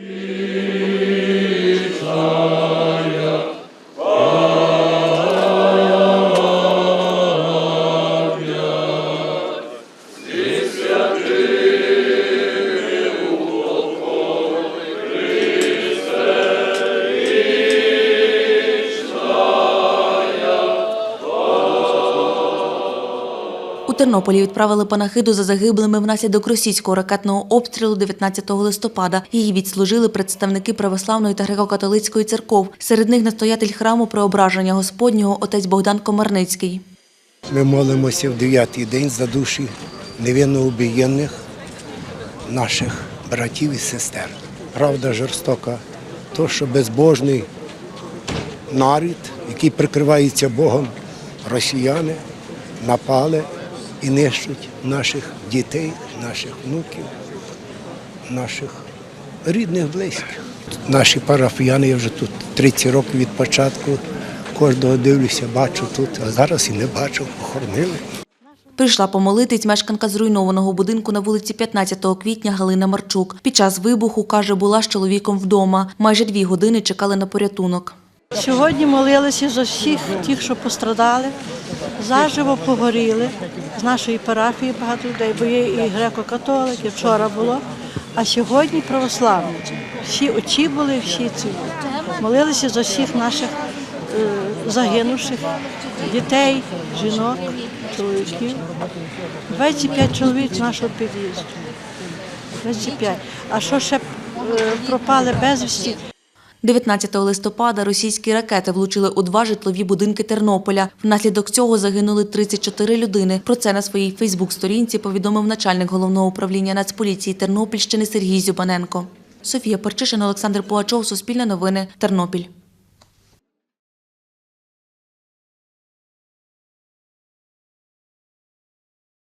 У Тернополі відправили панахиду за загиблими внаслідок російського ракетного обстрілу 19 листопада. Її відслужили представники православної та греко-католицької церков. Серед них настоятель храму преображення Господнього отець Богдан Комарницький. Ми молимося в дев'ятий день за душі невинно убієнних наших братів і сестер. Правда жорстока, то, що безбожний нарід, який прикривається Богом, росіяни напали і нищуть наших дітей, наших внуків, наших рідних, близьких. Наші парафіяни, я вже тут 30 років від початку, кожного дивлюся, бачу тут, а зараз і не бачу, похоронили. Прийшла помолитись мешканка зруйнованого будинку на вулиці 15 квітня Галина Марчук. Під час вибуху, каже, була з чоловіком вдома. Майже дві години чекали на порятунок. Сьогодні молилися за всіх тих, що пострадали, заживо погоріли. З нашої парафії багато людей, бо є і греко-католики, вчора було, а сьогодні православні. Всі очі були, всі ці. Молилися за всіх наших е, загинувших дітей, жінок, чоловіків. 25 чоловік з нашого під'їзду. 25. А що ще е, пропали безвісті? 19 листопада російські ракети влучили у два житлові будинки Тернополя. Внаслідок цього загинули 34 людини. Про це на своїй Фейсбук-сторінці повідомив начальник головного управління Нацполіції Тернопільщини Сергій Зюбаненко. Софія Парчишин, Олександр Пуачов, Суспільне новини, Тернопіль.